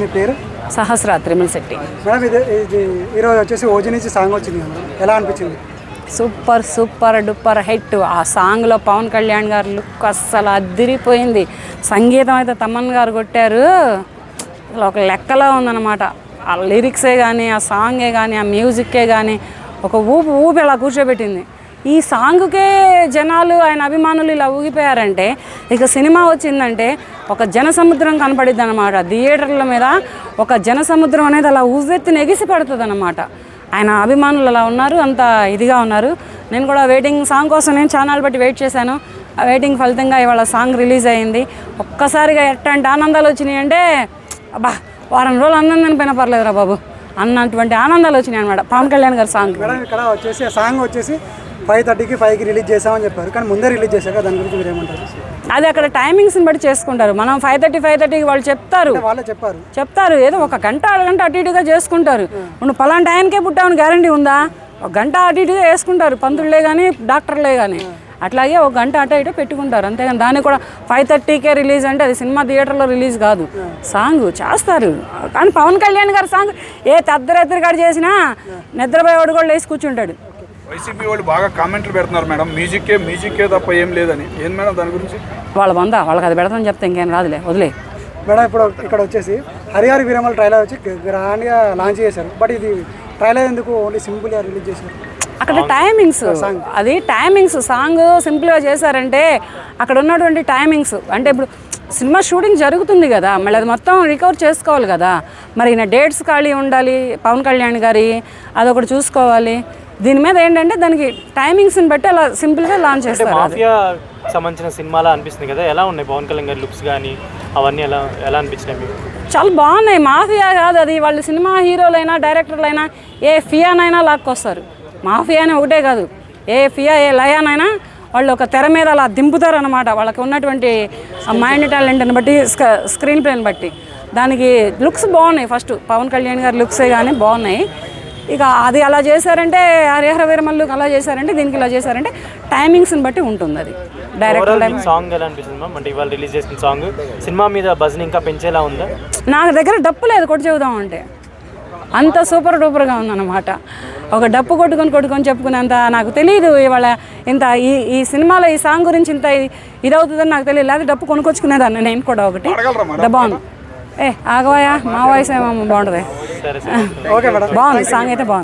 మీ పేరు? సహస్ర త్రిముల్ శెట్టి మేడం ఇది ఇది ఈరోజు వచ్చేసి ఓజీ నుంచి సాంగ్ వచ్చింది. ఎలా అనిపించింది? Super super duper hit. ఆ సాంగ్లో పవన్ కళ్యాణ్ గారు లుక్ అస్సలు అద్దిరిపోయింది సంగీతం అయితే తమ్మన్ గారు కొట్టారు. అసలు ఒక లెక్కలో ఉందన్నమాట. ఆ లిరిక్సే కానీ ఆ సాంగే కానీ ఆ మ్యూజిక్కే కానీ ఒక ఊపు ఊపి అలా కూర్చోబెట్టింది. ఈ సాంగ్కే జనాలు ఆయన అభిమానులు ఇలా ఊగిపోయారంటే ఇక సినిమా వచ్చిందంటే ఒక జనసముద్రం కనపడిద్ది అనమాట థియేటర్ల మీద ఒక జనసముద్రం అనేది అలా ఉవ్వెత్తి నెగిసి పడుతుంది అనమాట ఆయన అభిమానులు అలా ఉన్నారు అంత ఇదిగా ఉన్నారు. నేను కూడా వెయిటింగ్ సాంగ్ కోసం నేను ఛానల్ బట్టి వెయిట్ చేశాను. ఆ వెయిటింగ్ ఫలితంగా ఇవాళ సాంగ్ రిలీజ్ అయింది. ఒక్కసారిగా ఎట్టంటి ఆనందాలు వచ్చినాయి అంటే అబ్బా వారం రోజులు ఆనందం అనిపోయినా పర్లేదురా బాబు. అన్నటువంటి ఆనందాలు వచ్చినాయి అనమాట పవన్ కళ్యాణ్ గారి సాంగ్. ఇక్కడ వచ్చేసి ఆ సాంగ్ వచ్చేసి ఫైవ్ థర్టీకి ఫైవ్కి రిలీజ్ చేసామని చెప్పారు. కానీ ముందే రిలీజ్ చేశాక దాని గురించి మీరు ఏమంటారు? అది అక్కడ టైమింగ్స్ని బట్టి చేసుకుంటారు. మనం ఫైవ్ థర్టీ ఫైవ్ థర్టీకి వాళ్ళు చెప్తారు. వాళ్ళే చెప్పారు. చెప్తారు. ఏదో ఒక గంట అరగంట అటు ఇటుగా చేసుకుంటారు. నువ్వు పలానా టైంకే పుట్టావని గ్యారంటీ ఉందా? ఒక గంట అటు ఇటుగా వేసుకుంటారు. పంతులే కానీ డాక్టర్లే కానీ అట్లాగే ఒక గంట అటు ఇటు పెట్టుకుంటారు. అంతేగాని దాన్ని కూడా ఫైవ్ థర్టీకే రిలీజ్ అంటే అది సినిమా థియేటర్లో రిలీజ్ కాదు. సాంగ్ చేస్తారు. కానీ పవన్ కళ్యాణ్ గారి సాంగ్ ఏ తద్దరెద్దరు కాడ చేసినా నిద్రపోయేవాడు కూడా లేచి కూర్చుంటాడు. వైసీపీ వాళ్ళు బాగా కామెంట్లు పెడుతున్నారు మేడం. మ్యూజిక్కే మ్యూజిక్కే తప్ప ఏం లేదని. ఏం మేడం దాని గురించి? వాళ్ళ వంద వాళ్ళకి అది పెడతాను చెప్తే ఇంకేం రాదులే. వదిలే. మేడం ఇప్పుడు ఇక్కడ వచ్చేసి హరిహరి వీరమల్ ట్రైలర్ వచ్చి గ్రాండ్గా లాంచ్ చేశారు. బట్ ఇది ట్రైలర్ ఎందుకు ఓన్లీ సింపుల్గా రిలీజ్ చేశారు? అక్కడ టైమింగ్స్ అది టైమింగ్స్ సాంగ్ సింపుల్గా చేశారంటే అక్కడ ఉన్నటువంటి టైమింగ్స్ అంటే ఇప్పుడు సినిమా షూటింగ్ జరుగుతుంది కదా. మళ్ళీ అది మొత్తం రికవర్ చేసుకోవాలి కదా. మరి ఈయన డేట్స్ ఖాళీ ఉండాలి. పవన్ కళ్యాణ్ గారి అదొకటి చూసుకోవాలి. దీని మీద ఏంటంటే దానికి టైమింగ్స్ని బట్టి అలా సింపుల్గా లాంచ్ చేస్తారు. మాఫియా సంబంధించిన సినిమాలా అనిపిస్తుంది కదా? ఎలా ఉన్నాయి? పవన్ కళ్యాణ్ గారి లుక్స్ కానీ అవన్నీ ఎలా ఎలా అనిపించినాయి మీకు? చాలా బాగున్నాయి. మాఫియా కాదు అది వాళ్ళు సినిమా హీరోలైనా డైరెక్టర్లైనా ఏ ఫియానైనా లాక్కొస్తారు. మాఫియా అని ఒకటే కాదు. ఏ ఫియా ఏ లయానైనా వాళ్ళు ఒక తెర మీద అలా దింపుతారు అనమాట వాళ్ళకి ఉన్నటువంటి మైండ్ టాలెంట్ని బట్టి స్క- స్క్రీన్ ప్లేని బట్టి. దానికి లుక్స్ బాగున్నాయి. ఫస్ట్ పవన్ కళ్యాణ్ గారి లుక్సే కానీ బాగున్నాయి. ఇక అది అలా చేశారంటే హరిహర వీరమల్లు అలా చేశారంటే దీనికి ఇలా చేశారంటే టైమింగ్స్ని బట్టి ఉంటుంది అది. మీకు సాంగ్ ఎలా అనిపిస్తుంది మ్యామ్ అంటే ఇవాళ రిలీజ్ చేసిన సాంగ్ సినిమా మీద బజ్ని ఇంకా పెంచేలా ఉందా? నా దగ్గర డప్పు లేదు కొట్టి చెబుదాం అంటే అంత సూపర్ డూపర్గా ఉందన్నమాట. ఒక డప్పు కొట్టుకొని కొట్టుకొని చెప్పుకునేంత నాకు తెలియదు ఇవాళ ఇంత ఈ ఈ సినిమాలో ఈ సాంగ్ గురించి ఇంత ఇది- ఇదవుతుందని నాకు తెలియదు లేదా డప్పు కొనుక్కొచ్చుకునేదాన్ని నేను కూడా ఒకటి. బాగుంది. ఏ ఆగవాయా? మా వాయిస్ ఏమో బాగుంటుంది. Okay madam. బాగుంది. సాంగ్ అయితే బాగుంది.